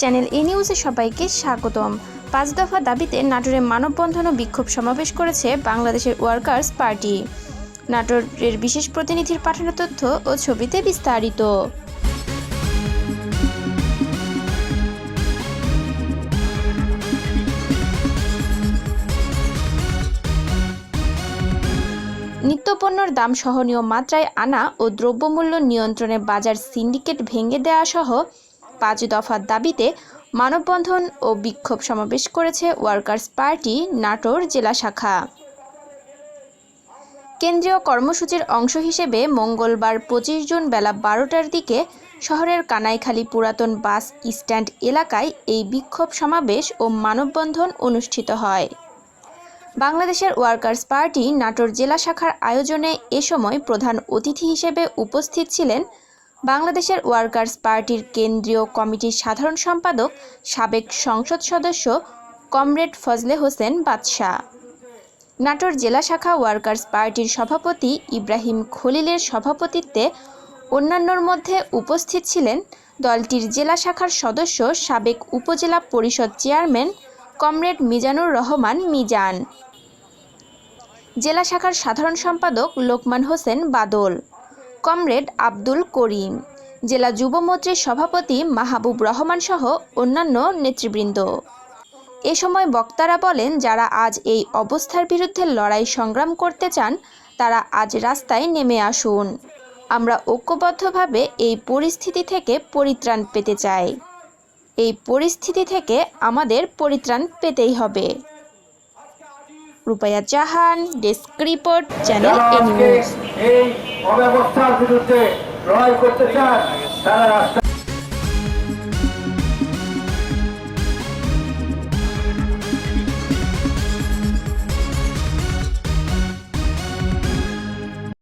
Channel এ নিউজে সবাইকে স্বাগতম। পাঁচ দফা দাবিতে নাটোরে মানববন্ধন ও বিক্ষোভ সমাবেশ করেছে বাংলাদেশের ওয়ার্কার্স পার্টি। নাটোরের বিশেষ প্রতিনিধির পাঠানো তথ্য ও ছবিতে বিস্তারিত। নিত্যপণ্যর দাম সহনীয় মাত্রায় আনা ও দ্রব্যমূল্য নিয়ন্ত্রণে বাজার সিন্ডিকেট ভেঙে দেওয়া সহ পাঁচ দফার দাবিতে মানববন্ধন ও বিক্ষোভ সমাবেশ করেছে ওয়ার্কার্স পার্টি, নাটোর জেলা শাখা। কেন্দ্রীয় কর্মসূচির অংশ হিসেবে মঙ্গলবার পঁচিশ জুন বেলা বারোটার দিকে শহরের কানাইখালী পুরাতন বাস স্ট্যান্ড এলাকায় এই বিক্ষোভ সমাবেশ ও মানববন্ধন অনুষ্ঠিত হয়। বাংলাদেশের ওয়ার্কার্স পার্টি, নাটোর জেলা শাখার আয়োজনে এ সময় প্রধান অতিথি হিসেবে উপস্থিত ছিলেন বাংলাদেশের ওয়ার্কার্স পার্টির কেন্দ্রীয় কমিটির সাধারণ সম্পাদক, সাবেক সংসদ সদস্য কমরেড ফজলে হোসেন বাদশাহ। নাটোর জেলা শাখা ওয়ার্কার্স পার্টির সভাপতি ইব্রাহিম খলিলের সভাপতিত্বে অন্যান্যর মধ্যে উপস্থিত ছিলেন দলটির জেলা শাখার সদস্য, সাবেক উপজেলা পরিষদ চেয়ারম্যান কমরেড মিজানুর রহমান মিজান। জেলা শাখার সাধারণ সম্পাদক লোকমান হোসেন বাদল। কমরেড আব্দুল করিম। জেলা যুব মৈত্রীর সভাপতি মাহবুব রহমান সহ অন্যান্য নেতৃবৃন্দ। এ সময় বক্তারা বলেন, যারা আজ এই অবস্থার বিরুদ্ধে লড়াই সংগ্রাম করতে চান, তারা আজ রাস্তায় নেমে আসুন। আমরা ঐক্যবদ্ধভাবে এই পরিস্থিতি থেকে পরিত্রাণ পেতে চাই। এই পরিস্থিতি থেকে আমাদের পরিত্রাণ পেতেই হবে। Rupaya Jahan, desk report, channel অব্যবস্থার বিরুদ্ধে লড়াই করতে চান তারা রাস্তা